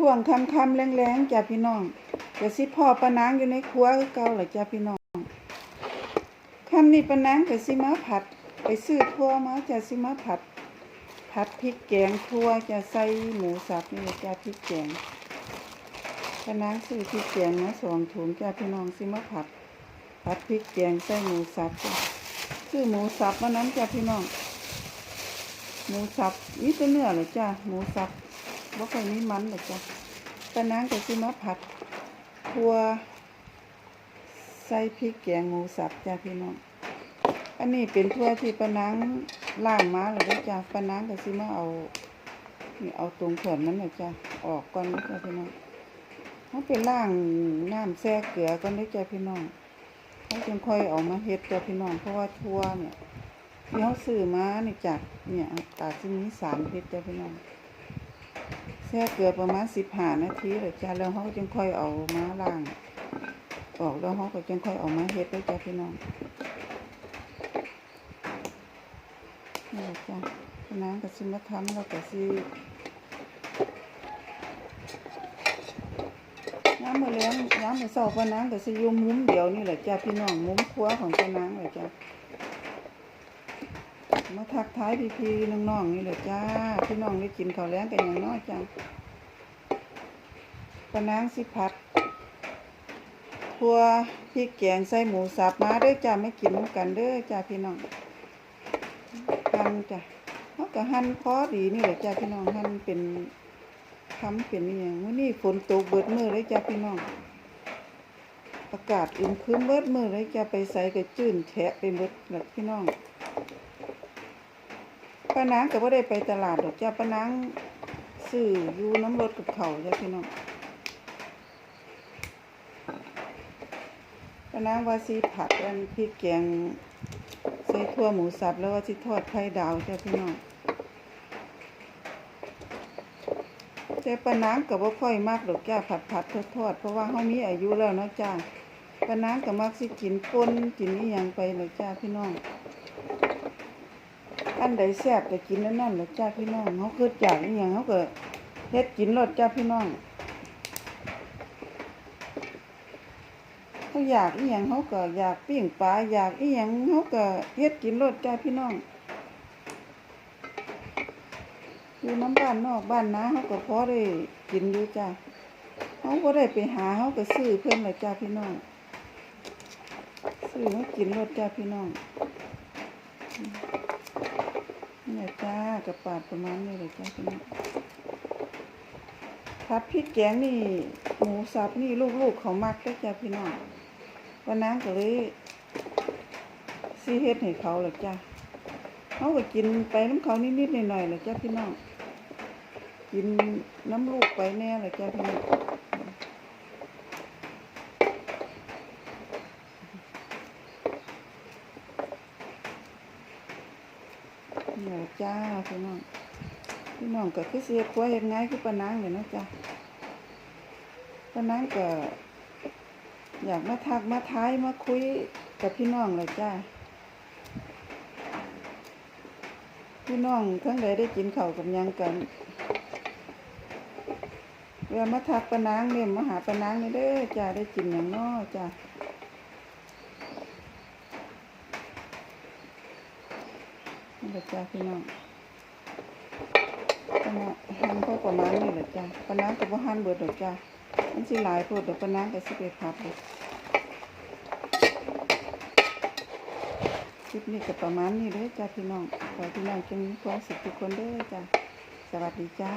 ช่วงค่ำๆแรงๆจ้ะพี่น้องก็สิพ่อปะนางอยู่ในครัวคือเก่าล่ะจ้ะพี่น้องค่ำนี้ปะนางก็สิมาผัด ไปซื้อทั่วมาจ้ะสิมาผัด ผัดพริกแกงทั่วจะใส่หมูสับนี่จ้ะพริกแกงปะนางซื้อพริกแกงมาสองถุงจ้ะพี่น้องสิมาผัด ผัดพริกแกงใส่หมูสับจ้ะซื้อหมูสับมานั้นจ้ะพี่น้องหมูสับนี่เป็นเนื้อหรอจ้ะหมูสับ บ่ค่อยมีมันเหรอจ้ะปะนางก็สิมาผัดทั่วใส่พริกแกงหมูสับจ้ะพี่น้อง อันนี้เป็นทั่วที่ปะนางล่างมาเลยเด้อจ้ะปะนางก็สิมาเอานี่เอาตรงส่วนนั้นน่ะจ้ะออกก่อนนะจ้ะพี่น้องเขาไปล่างน้ำแช่เกลือก่อนด้อจ้ะพี่น้องเขาจึงค่อยเออกมาเฮ็ดจ้ะพี่น้องเพราะว่าทั่วเนี่ยที่เขาซื้อมานี่จากเนี่ยอาจจะมีสารพิษจ้ะพี่น้อง แช่เกลือประมาณสิบห้านาทีเลยจ้ะแล้วเขาก็จึงค่อยเอามาล้างออกแล้วเขาก็จึงค่อยเอามาเฮ็ดด้วยจ้ะพี่น้องนี่แหละจ้ะพี่น้องก็ซิมาทำแล้วก็ซิย้ำมือเลี้ยงย้ำมือเศร้าพนางก็ซิอยุ่มุมเดียวนี่แหละจ้ะพี่น้องมุ้มครัวของพะนางเลยจ้ะมาทักทายพี่พี่ๆน้องๆนี่เลยจ้า พี่น้องได้กินข้าวแล้งกันอย่างน้อยจ้าปะนางสิพัดทัวพริกแกงใส่หมูสับมาเด้อจ้าไม่กินกันเด้อจ้าพี่น้องหั่นจ้ะเขาก็หั่นพอดีนี่แหละจ้าพี่น้องหั่นเป็นคำเป็นอย่างวันนี้ฝนตกเบิดมือเลยจ้าพี่น้องอากาศอึมครึมเบิดมือเลยจ้าไปใส่ก็จื้นแฉะไปเบิดแหละพี่น้อง ป้านางก็บ่ได้ไปตลาดดอกจ้าป้านางซื้ออยู่น้ำรถกับเขาจ้าพี่น้องป้านางว่าสิผัดอันพริกแกงใส่ทั่วหมูสับแล้วว่าสิทอดไข่ดาวจ้าพี่น้องแต่ป้านางก็บ่ค่อยมากดอกจ้าผัดผัดทอดทอดเพราะว่าเฮามีอายุแล้วเนาะจ้าป้านางก็มักสิกินป่นกินอีหยังไปเลยจ้าพี่น้อง อันใดแซ่บก็กินนั่นนั่นแหละจ้าพี่น้องเขาคืออยากอหย่างเขาก็เฮ็ดกินรสจ้าพี่น้องเขาอยากอีหยังเขาก็อยากปิ้งปลาอยากอีหยังเขาก็เฮ็ดกินรสจ้าพี่น้องอยู่น้ำบ้านนอกบ้านนะเขาก็พอได้กินอยู่จ้าเขาก็ได้ไปหาเขาก็ซื้อเพิ่นเลยจ้าพี่น้องซื้อมากินรสจ้าพี่น้อง แหละจ้ากระปาดประมาณนี้เลยจ้าพี่น้องผัดพริกแกงนี่หมูสับนี่ลูกๆเขามักได้จ้าพี่น้องวันนั้นก็เลยซีเฮ็ดให้เขาเลยจ้าเขาก็กินไปน้ำเขานิดๆหน่อยๆเลยจ้าพี่น้องกินน้ำลูกไปแน่เลยจ้าพี่น้อง หละจ้าพี่น้องพี่น้องก็คือเสียครัวเฮ็ดง่ายคือปนางเลยนะจ้าปนางก็ อยากมาทักมาทายมาคุยกับพี่น้องเลยจ้าพี่น้องทั้งใดได้กินข้าวกับยังกันเวลามาทักปนางเนี่ยมาหาปนางนี่เด้อจ้าได้กินอย่างน้อจ้า นี่แหละจ้าพี่น้องปนะหั่นพอประมาณนี้แหละจ้าปน้ำกับว่าหั่นเบิดดอกจ้ามันสิหลายโพดดอกปน้ำไปสิเปพัดเลยคลิปนี้ก็ประมาณนี้เด้อจ้าพี่น้องขอพี่น้องจงมีความสุขทุกคนเด้อจ้าสวัสดีจ้า